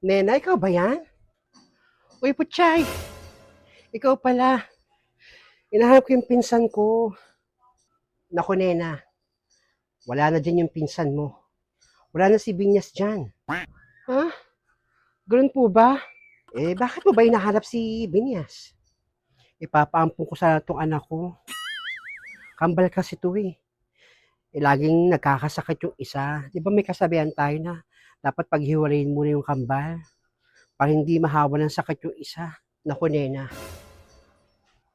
Nena, ikaw ba yan? Uy, Putchay. Ikaw pala. Inahanap ko yung pinsan ko. Naku, Nena. Wala na dyan yung pinsan mo. Wala na si Binyas dyan. Ha? Ganun po ba? Eh, bakit mo ba hinahanap si Binyas? Ipapaampun ko sa itong anak ko. Kambal kasi to eh. eh laging nagkakasakit yung isa. Di ba may kasabihan tayo na dapat paghiwalayin muna yung kambal para hindi mahawa ng sakit yung isa. Naku, nena.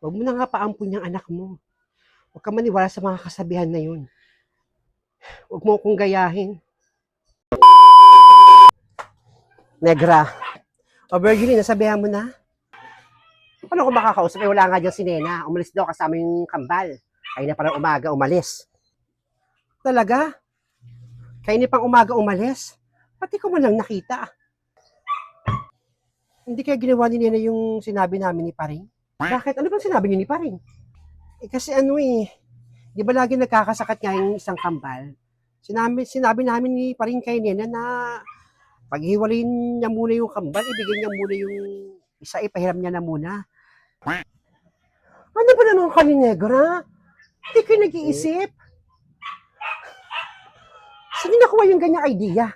Huwag mo na nga paampun yung anak mo. Huwag ka maniwala sa mga kasabihan na yun. Huwag mo akong gayahin. Negra. O Virginie, nasabihan mo na? Paano ko makakausap? Eh, wala nga dyan si Nena. Umalis daw kasama yung kambal. Kaya na parang umaga umalis. Talaga? Kaya ni pang umaga umalis? Pati ko man lang nakita. Hindi kaya ginawa ni Nena yung sinabi namin ni Paring? Bakit? Ano bang sinabi niyo ni Paring? Eh kasi ano eh, di ba lagi nagkakasakit nga yung isang kambal? Sinabi, sinabi namin ni Paring kay Nena na paghiwalayin niya muna yung kambal, ibigay niya muna yung isa, ipahiram niya na muna. Ano ba naman kami negra? Hindi kayo nag-iisip. Niyo nakuha yung ganyang idea?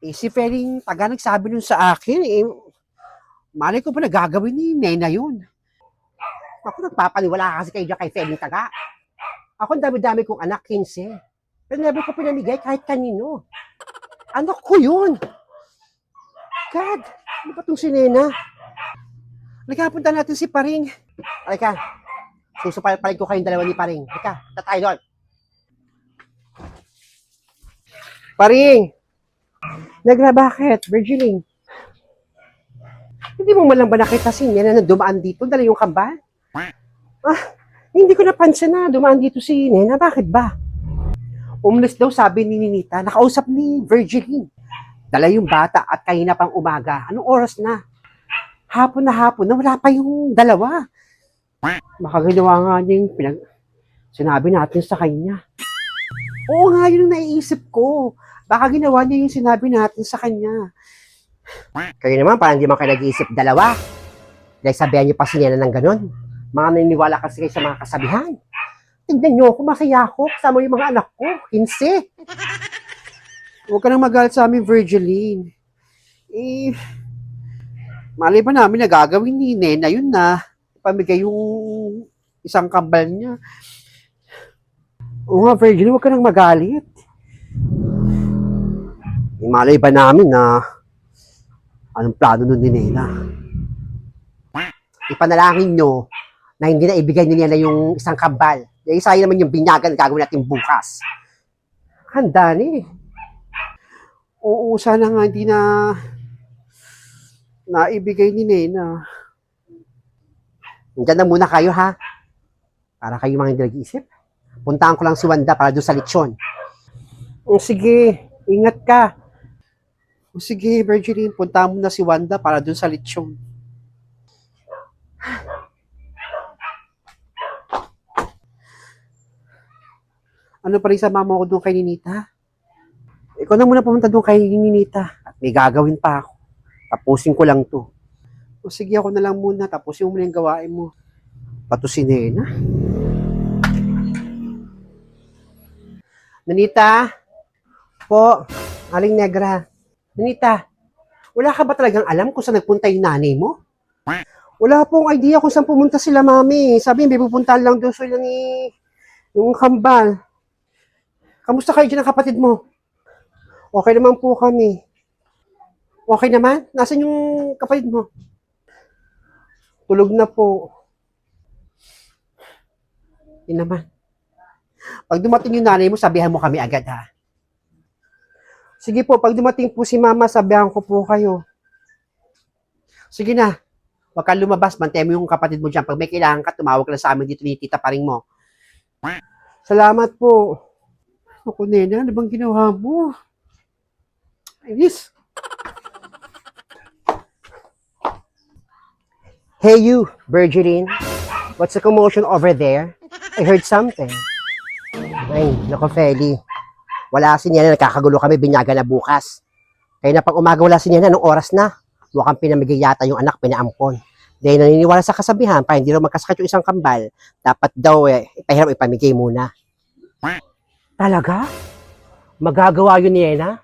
Eh, si Fering taga nagsabi nun sa akin, eh, malay ko pa nagagawin ni Nena yun. Ako nagpapaniwala kasi kayo dyan kay Fering taga. Ako ang dami-dami kong anak, 15. Pero never ko pinamigay kahit kanino. Anak ko yun. God, ano ba itong si Nena? Halika, punta natin si Paring. Halika, susupal-palig ko kayong dalawa ni Paring. Halika, punta tayo doon. Paring! Negra, bakit? Virgiling. Hindi mo man lang ba nakita si Nena na dumaan dito, dala yung kambal? Ah, hindi ko napansin na dumaan dito si Nena. Bakit ba? Umalis daw sabi ni Ninita, nakausap ni Virgiline. Dala yung bata at kanina pang umaga. Anong oras na? Hapon na hapon na wala pa yung dalawa. Makaginawa nga niya yung pinag... Sinabi natin sa kanya. Oo nga, yun ang naiisip ko. Baka ginawa niya yung sinabi natin sa kanya. Kayo naman, parang hindi man kayo nag-iisip dalawa. Dahil sabihan niyo pa si Nena ng ganun. Mga naniniwala kasi kayo sa mga kasabihan. Tignan niyo ako, masaya ako. Kasama yung mga anak ko. 15. Huwag ka nang magalit sa amin, Virgiline. Eh, malay ba namin na gagawin ni Nena yun na pamigay yung isang kambal niya. Oo nga, Virgiline, huwag ka nang magalit. Eh, malay ba namin na anong plano nun ni Nena? Ipanalangin nyo na hindi na ibigay ni Nena yung isang kambal. Yung isa naman yung binyagan na gagawin natin bukas. Handa ni. Oo, sana nga hindi na naibigay ni Nena. Diyan na muna kayo ha. Para kayo mga hindi nag-iisip. Puntahan ko lang si Wanda para doon sa lechon. O sige, ingat ka. O sige, Virginie, puntahan mo na si Wanda para doon sa lechon. Ano pa rin sa mama ko doon kay Ninita? Ikaw na muna pumunta doon kay Ninita. At may gagawin pa ako. Tapusin ko lang to. O sige, ako na lang muna. Tapusin mo muna yung gawain mo. Pato si Nena. Nanita? Po, Aling Negra. Nanita, wala ka ba talagang alam kung saan nagpunta yung nanay mo? Wala pong idea kung saan pumunta sila, mami. Sabi, may pupuntahan lang doon sila ni yung kambal. Kamusta kayo dyan kapatid mo? Okay naman po kami. Okay naman? Nasaan yung kapatid mo? Tulog na po. Yun naman. Pag dumating yung nanay mo, sabihan mo kami agad ha. Sige po, pag dumating po si mama, sabihan ko po kayo. Sige na. Huwag kang lumabas, bantay mo yung kapatid mo dyan. Pag may kailangan ka, tumawag ka na sa amin dito ni tita paring mo. Salamat po. Ako, Nena, ano bang ginawa mo? Ayos. Hey you, Virgiline. What's the commotion over there? I heard something. Ay, nako, Feli. Wala kasi niya na nagkakagulo kami, binyaga na bukas. Kaya na pag umaga wala si Nena, anong oras na? Mukhang pinamigay yata yung anak, pinaampon. Dahil naniniwala sa kasabihan, para hindi raw magkasakit yung isang kambal, dapat daw eh, ipahiram ipamigay muna. Talaga? Magagawa yun ni Nena?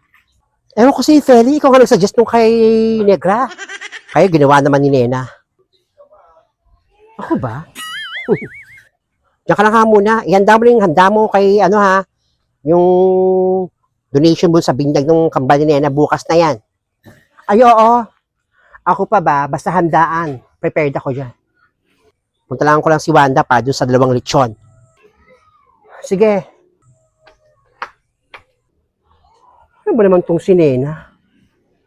Ewan ko si Feli, ikaw nga nagsuggest nung kay Negra. Kaya ginawa naman ni Nena. Ako ba? Diyan ka lang ha muna. Ihanda mo yung handa mo kay ano ha, yung donation mo sa binyag ng kambal ni Nena bukas na yan. Ay, oo. Ako pa ba, basta handaan. Prepared ako dyan. Punta lang ko lang si Wanda pa doon sa dalawang lechon. Sige. Ano ba naman tong si Nena?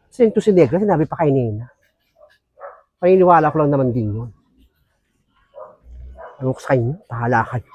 Sino to si Negra? Sinabi pa kay Nena. Paniniwala ko lang naman din yun. Ano ko sa kanya? Bahala kayo.